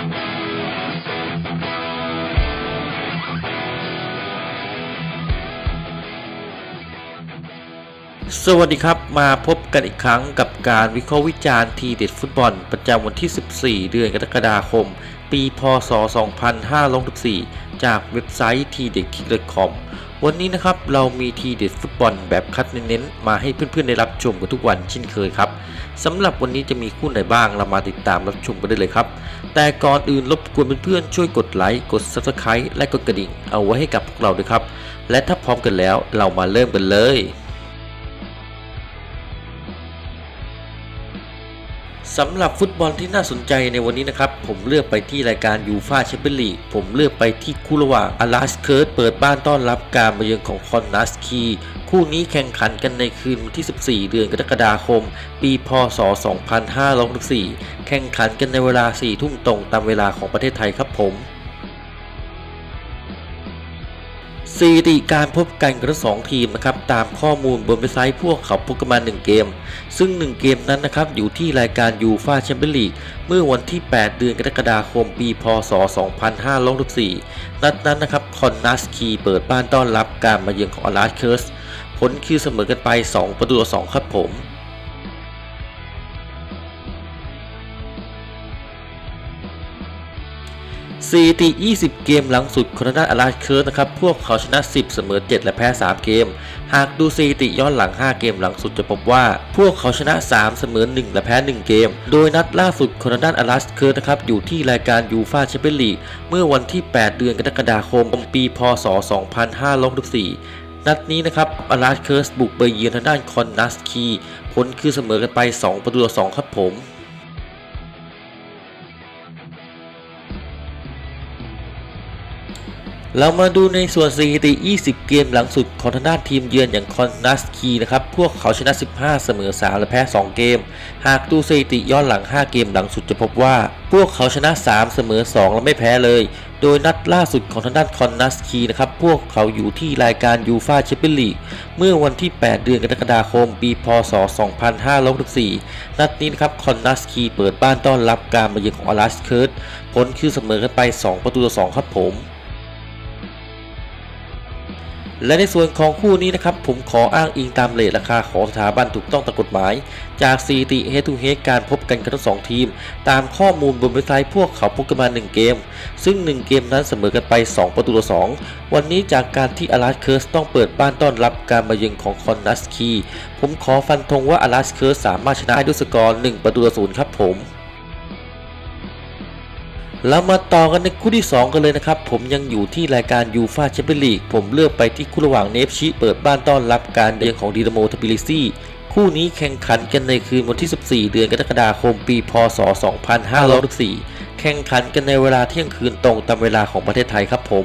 สวัสดีครับ มาพบกันอีกครั้งกับการวิเคราะห์วิจารณ์ทีเด็ดฟุตบอล ประจำวันที่ 14 เดือนกรกฎาคม ปี พศ 2564 จากเว็บไซต์ทีเด็ดคิกเลคอม วันนี้นะครับเรามีทีเด็ดฟุตบอลแบบคัดเน้นๆมาให้เพื่อนๆได้รับชมกันทุกวันเช่นเคยครับสำหรับวันนี้จะมีคู่ไหนบ้างเรามาติดตามรับชมกันได้เลยครับ แต่ก่อนอื่นรบกวนเพื่อนๆช่วยกดไลค์กด Subscribe และกดกระดิ่ง เอาไว้ให้กับพวกเราด้วยครับ และถ้าพร้อมกันแล้วเรามาเริ่มกันเลย สำหรับฟุตบอลที่น่าสนใจในวันนี้นะครับ ผมเลือกไปที่รายการยูฟาแชมเปี้ยนลีกผมเลือกไปที่คู่ระหว่างอาราสเคิร์ตเปิดบ้านต้อนรับการมาเยือนของคอนนัสคีคู่นี้แข่งขันกันในคืนวันที่ 14 เดือนกรกฎาคม ปีพศ 2564 แข่งขันกันในเวลา 4 ทุ่มตรงตามเวลาของประเทศไทยครับผม สถิติการพบกันของทั้งสองทีมนะครับตามข้อมูลบนเว็บไซต์พวกเขาพบกันมา 1 เกม ซึ่ง 1 เกมนั้นนะครับอยู่ที่รายการยูฟาแชมเปี้ยนลีกเมื่อวันที่ 8 เดือนกรกฎาคมปีพศ 2564 นัดนั้นนะครับคอนนัสคีเปิดบ้านต้อนรับการมาเยือนของอาราสเคิร์สผลคือเสมอกันไป 2 ประตูต่อ2ครับผม สถิติ20 เกมหลังสุดของทางด้านอาราเคิร์สนะครับ พวกเขาชนะ 10 เสมอ 7 และแพ้ 3 เกม หากดูสถิติย้อนหลัง 5 เกมหลังสุดจะพบว่า พวกเขาชนะ 3 เสมอ 1 และแพ้ 1 เกม โดยนัดล่าสุดของทางด้านอาราเคิร์สนะครับ อยู่ที่รายการยูฟาแชมเปี้ยนลีกเมื่อวันที่ 8 เดือนกรกฎาคมปีพศ 2564นัดนี้นะครับอาราเคิร์สบุกไปเยือนทางด้านคอนนัสคีผลคือเสมอกันไป 2 ประตูต่อ2ครับผม เรามาดูในส่วนสถิติ 20 เกมหลังสุดของทางด้านทีมเยือนอย่างคอนนัสคีนะครับ พวกเขาชนะ 15 เสมอ 3 และแพ้ 2 เกม หากดูสถิติย้อนหลัง 5 เกมหลังสุดจะพบว่า พวกเขาชนะ 3 เสมอ 2 และไม่แพ้เลย โดยนัดล่าสุดของทางด้านคอนนัสคีนะครับ พวกเขาอยู่ที่รายการยูฟาแชมเปี้ยนลีก เมื่อวันที่ 8 เดือนกรกฎาคม ปีพศ 2564 นัดนี้นะครับคอนนัสคีเปิดบ้านต้อนรับการมาเยือนของอาราสเคิร์ตผลคือเสมอกันไป 2 ประตูต่อ 2 ครับผม และในส่วนของคู่นี้นะครับ ผมขออ้างอิงตามเลทราคาของสถาบันถูกต้องตามกฎหมาย จากสถิติ Head to Head การพบกันกันทั้งสองทีม ตามข้อมูลบนเว็บไซต์พวกเขาพบกันมา 1 เกม ซึ่ง 1 เกมนั้นเสมอกันไป 2 ประตูต่อ 2 วันนี้จากการที่อาราสเคิร์สต้องเปิดบ้านต้อนรับการมาเยือนของคอนนัสคีผมขอฟันธงว่าอาราสเคิร์สสามารถชนะด้ด้วยสกอร์1ประตูต่อ0ครับผม แล้วมาต่อกันในคู่ที่ 2 กันเลยนะครับ ผมยังอยู่ที่รายการยูฟาแชมเปี้ยนลีกผมเลือกไปที่คู่ระหว่างเนฟชิเปิดบ้านต้อนรับการเยือนของดีนาโมทบิลิซีคู่นี้แข่งขันกันในคืนวันที่ 14 เดือนกรกฎาคมปี พศ 2564 แข่งขันกันในเวลาเที่ยงคืนตรงตามเวลาของประเทศไทยครับผม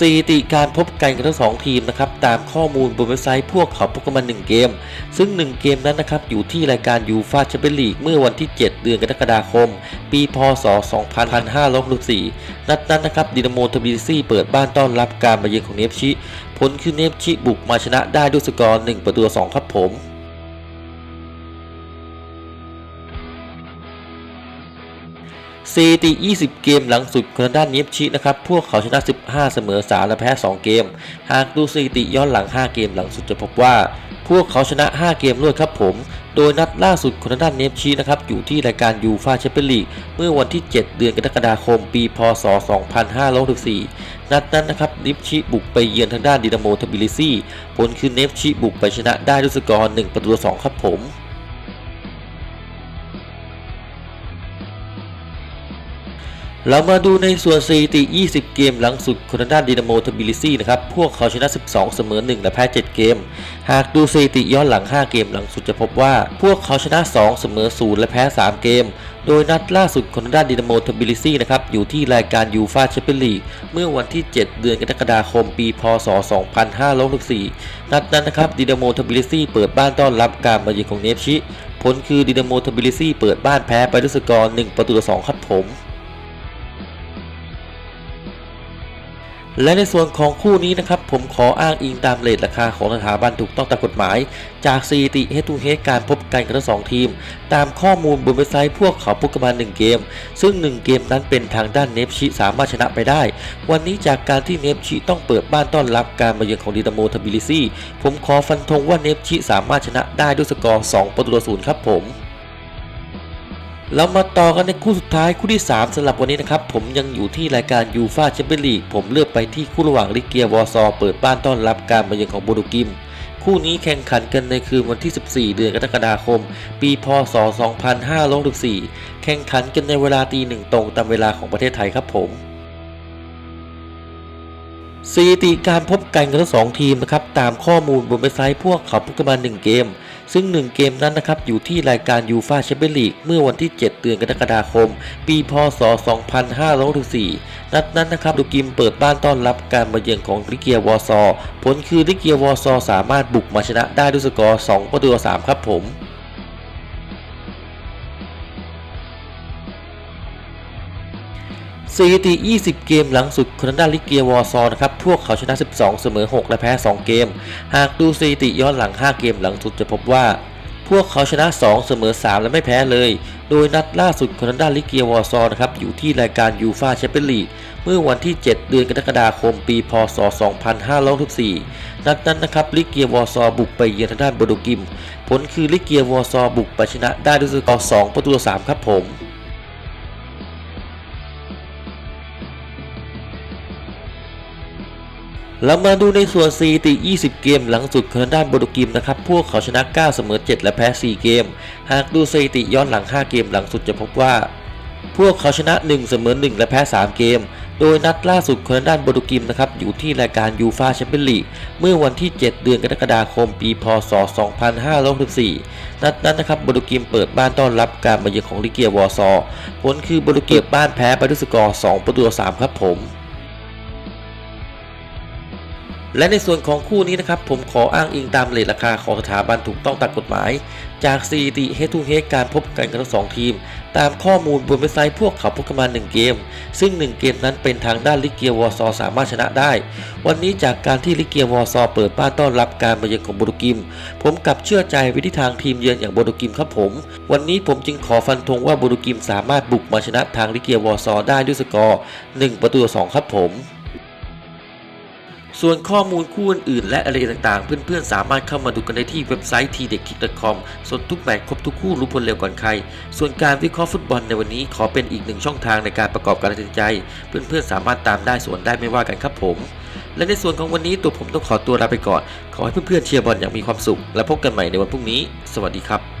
สถิติการพบกันของทั้งสองทีมนะครับตามข้อมูลบนเว็บไซต์พวกเขาพบกันมา1เกม ซึ่ง 1 เกมนั้นนะครับอยู่ที่รายการยูฟาแชมเปี้ยนลีกเมื่อวันที่ 7 เดือนกรกฎาคม ปีพศ 2564 นัดนั้นนะครับดินาโมทบิลิซีเปิดบ้านต้อนรับการมาเยือนของเนฟชิ ผลคือเนฟชิบุกมาชนะได้ด้วยสกอร์ 1 ประตูต่อ2ครับผม สถิติ20 เกมหลังสุดของด้านเนฟชินะครับ พวกเขาชนะ 15 เสมอ 3 และแพ้ 2 เกม หากดูสถิติย้อนหลัง 5 เกมหลังสุดจะพบว่า พวกเขาชนะ 5 เกมรวดครับผม โดยนัดล่าสุดของด้านเนฟชินะครับ อยู่ที่รายการยูฟาแชมเปี้ยนลีก เมื่อวันที่ 7 เดือนกรกฎาคม ปี พศ 2564 นัดนั้นนะครับเนฟชิบุกไปเยือนทางด้านดินาโมทบิลิซีผลคือเนฟชิบุกไปชนะได้ด้วยสกอร์ 1 ประตู 2 ครับผม เรามาดูในส่วนสถิติ 20 เกมหลังสุดของทางด้านดินาโมทบิลิซีนะครับ พวกเขาชนะ 12 เสมอ 1 และแพ้ 7 เกม หากดูสถิติย้อนหลัง 5 เกมหลังสุดจะพบว่า พวกเขาชนะ 2 เสมอ 0 และแพ้ 3 เกม โดยนัดล่าสุดของทางด้านดินาโมทบิลิซีนะครับ อยู่ที่รายการยูฟาแชมเปี้ยนลีกเมื่อวันที่ 7 เดือนกรกฎาคม ปีพศ 2564 นัดนั้นนะครับดินาโมทบิลิซีเปิดบ้านต้อนรับการมาเยือนของเนฟชิ ผลคือดินาโมทบิลิซีเปิดบ้านแพ้ไปด้วยสกอร์ 1 ประตูต่อ2ครับผม และในส่วนของคู่นี้นะครับผมขออ้างอิงตามเรทราคาของสถาบันถูกต้องตามกฎหมาย จากสถิติเฮตูเฮการพบกันของทั้งสองทีม ตามข้อมูลบนเว็บไซต์พวกเขาพุกมา1เกม ซึ่ง 1 เกมนั้นเป็นทางด้านเนฟชิสามารถชนะไปได้ วันนี้จากการที่เนฟชิต้องเปิดบ้านต้อนรับการมาเยือนของดิตาโมทบิลิซีผมขอฟันธงว่าเนฟชิสามารถชนะได้ด้วยสกอร์2ประตูต่อศูนย์ครับผม เรามาต่อกันในคู่สุดท้ายคู่ที่ 3สำหรับวันนี้นะครับ ผมยังอยู่ที่รายการยูฟาแชมเปี้ยนลีกผมเลือกไปที่คู่ระหว่างลิเกียวอร์ซอเปิดบ้านต้อนรับการมาเยือนของโบโดกิม คู่นี้แข่งขันกันในคืนวันที่ 14 เดือนกรกฎาคม ปีพศ 2564 แข่งขันกันในเวลาตีหนึ่งตรงตามเวลาของประเทศไทยครับผมสถิติการพบกันของทั้งสองทีมนะครับตามข้อมูลบนเว็บไซต์พวกเขาพุกกันมา1เกม ซึ่ง 1 เกมนั้นนะครับอยู่ที่รายการยูฟาแชมเปี้ยนลีกเมื่อวันที่ 7 เดือนกรกฎาคม ปีพศ 2564 นัดนั้นนะครับดูกิมเปิดบ้านต้อนรับการมาเยือนของลิเกียวอร์ซอ ผลคือลิเกียวอร์ซอสามารถบุกมาชนะได้ด้วยสกอร์ 2 ประตูต่อ3ครับผม สถิติ 20 เกมหลังสุดคอนด้าลิเกียวอร์ซอนะครับ พวกเขาชนะ 12 เสมอ 6 และแพ้ 2 เกม หากดูสถิติย้อนหลัง 5 เกมหลังสุดจะพบว่า พวกเขาชนะ 2 เสมอ 3 และไม่แพ้เลย โดยนัดล่าสุดคอนด้าลิเกียวอร์ซอนะครับ อยู่ที่รายการยูฟาแชมเปี้ยนลีกเมื่อวันที่ 7 เดือนกรกฎาคม ปีพศ 2564 นัดนั้นนะครับลิเกียวอร์ซอบุกไปเยือนทางด้านโบโดกิม ผลคือลิเกียวอร์ซอบุกไปชนะได้ด้วยสกอร์ 2 ประตูต่อ 3 ครับผม เรามาดูในส่วนสถิติ 20 เกมหลังสุดของทาด้านโบโดกิมนะครับ พวกเขาชนะ 9 เสมอ 7 และแพ้ 4 เกม หากดูสถิติย้อนหลัง 5 เกมหลังสุดจะพบว่า พวกเขาชนะ 1 เสมอ 1 และแพ้ 3 เกม โดยนัดล่าสุดของทาด้านโบโดกิมนะครับ อยู่ที่รายการยูฟาแชมเปี้ยนลีกเมื่อวันที่ 7 เดือนกรกฎาคม ปีพศ 2564 นัดนั้นนะครับโบโดกิมเปิดบ้านต้อนรับการมาเยือนของลิเกียวอร์ซอ ผลคือโบโดกิมบ้านแพ้ไปด้วยสกอร์ 2 ประตู3ครับผม และในส่วนของคู่นี้นะครับ ผมขออ้างอิงตามเรทราคาของสถาบันถูกต้องตามกฎหมาย จากสถิติเฮทูเฮการพบกันของทั้งสองทีม ตามข้อมูลบนเว็บไซต์พวกเขาพบกันมา1เกม ซึ่ง 1 เกมนั้นเป็นทางด้านลิเกียวอร์ซอสามารถชนะได้ วันนี้จากการที่ลิเกียวอร์ซอเปิดบ้านต้อนรับการมาเยือนของโบโดกิม ผมกลับเชื่อใจไปที่ทางทีมเยือนอย่างโบโดกิมครับผม วันนี้ผมจึงขอฟันธงว่าโบโดกิมสามารถบุกมาชนะทางลิเกียวอร์ซอได้ด้วยสกอร์1ประตูต่อ2ครับผม ส่วนข้อมูลคู่อื่นและอะไรต่างๆ เพื่อนๆ สามารถเข้ามาดูกันได้ที่เว็บไซต์ t d e k i c c o m สดทุกแมตช์ครบทุกคู่รู้ผลเร็วก่อนใคร ส่วนการวิเคราะห์ฟุตบอลในวันนี้ขอเป็นอีกหนึ่งช่องทางในการประกอบการตัดสินใจ เพื่อนๆ สามารถตามได้ส่วนได้ไม่ว่ากันครับผม และในส่วนของวันนี้ตัวผมต้องขอตัวลาไปก่อน ขอให้เพื่อนๆเชียร์บอลอย่างมีความสุข และพบกันใหม่ในวันพรุ่งนี้ สวัสดีครับ